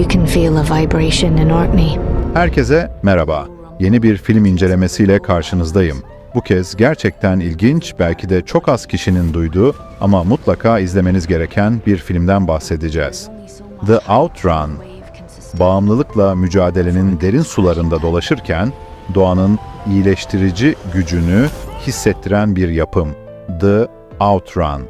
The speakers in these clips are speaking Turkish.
You can feel a vibration in Orkney. Herkese merhaba. Yeni bir film incelemesiyle karşınızdayım. Bu kez gerçekten ilginç, belki de çok az kişinin duyduğu ama mutlaka izlemeniz gereken bir filmden bahsedeceğiz. The Outrun, bağımlılıkla mücadelenin derin sularında dolaşırken doğanın iyileştirici gücünü hissettiren bir yapım. The Outrun.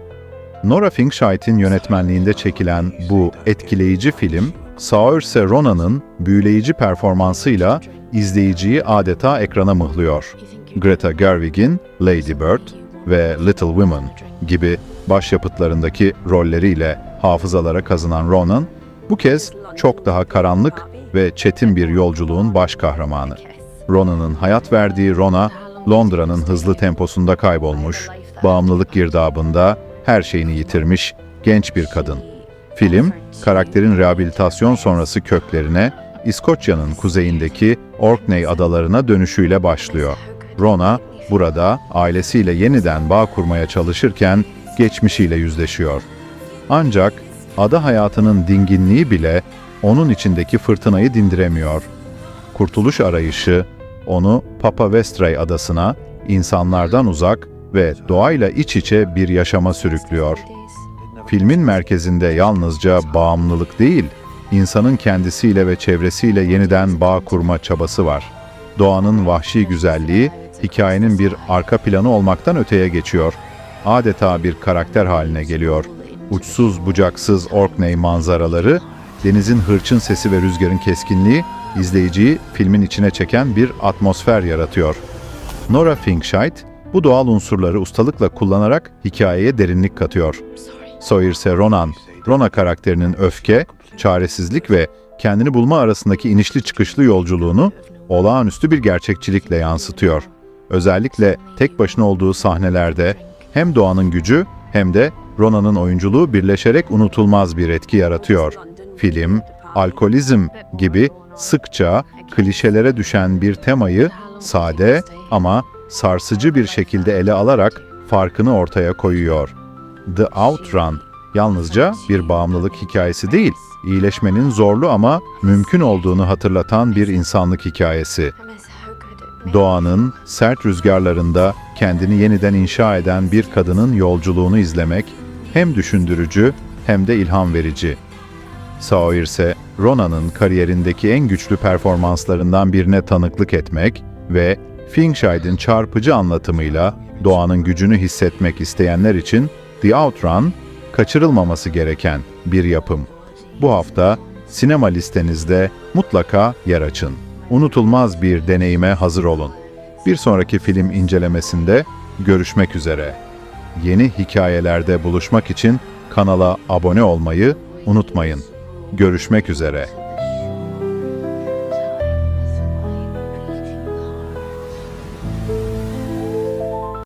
Nora Finchheit'in yönetmenliğinde çekilen bu etkileyici film, Saoirse Ronan'ın büyüleyici performansıyla izleyiciyi adeta ekrana mıhlıyor. Greta Gerwig'in Lady Bird ve Little Women gibi başyapıtlarındaki rolleriyle hafızalara kazınan Ronan, bu kez çok daha karanlık ve çetin bir yolculuğun baş kahramanı. Ronan'ın hayat verdiği Rona, Londra'nın hızlı temposunda kaybolmuş, bağımlılık girdabında her şeyini yitirmiş genç bir kadın. Film, karakterin rehabilitasyon sonrası köklerine, İskoçya'nın kuzeyindeki Orkney adalarına dönüşüyle başlıyor. Rona, burada ailesiyle yeniden bağ kurmaya çalışırken geçmişiyle yüzleşiyor. Ancak ada hayatının dinginliği bile onun içindeki fırtınayı dindiremiyor. Kurtuluş arayışı onu Papa Vestray adasına, insanlardan uzak ve doğayla iç içe bir yaşama sürüklüyor. Filmin merkezinde yalnızca bağımlılık değil, insanın kendisiyle ve çevresiyle yeniden bağ kurma çabası var. Doğanın vahşi güzelliği, hikayenin bir arka planı olmaktan öteye geçiyor. Adeta bir karakter haline geliyor. Uçsuz bucaksız Orkney manzaraları, denizin hırçın sesi ve rüzgarın keskinliği, izleyiciyi filmin içine çeken bir atmosfer yaratıyor. Nora Finchheit, bu doğal unsurları ustalıkla kullanarak hikayeye derinlik katıyor. Saoirse Ronan, Rona karakterinin öfke, çaresizlik ve kendini bulma arasındaki inişli çıkışlı yolculuğunu olağanüstü bir gerçekçilikle yansıtıyor. Özellikle tek başına olduğu sahnelerde hem doğanın gücü hem de Rona'nın oyunculuğu birleşerek unutulmaz bir etki yaratıyor. Film, alkolizm gibi sıkça klişelere düşen bir temayı sade ama sarsıcı bir şekilde ele alarak farkını ortaya koyuyor. The Outrun yalnızca bir bağımlılık hikayesi değil, iyileşmenin zorlu ama mümkün olduğunu hatırlatan bir insanlık hikayesi. Doğanın sert rüzgarlarında kendini yeniden inşa eden bir kadının yolculuğunu izlemek hem düşündürücü hem de ilham verici. Saoirse, Rona'nın kariyerindeki en güçlü performanslarından birine tanıklık etmek ve Finchheit'in çarpıcı anlatımıyla doğanın gücünü hissetmek isteyenler için The Outrun, kaçırılmaması gereken bir yapım. Bu hafta sinema listenizde mutlaka yer açın. Unutulmaz bir deneyime hazır olun. Bir sonraki film incelemesinde görüşmek üzere. Yeni hikayelerde buluşmak için kanala abone olmayı unutmayın. Görüşmek üzere.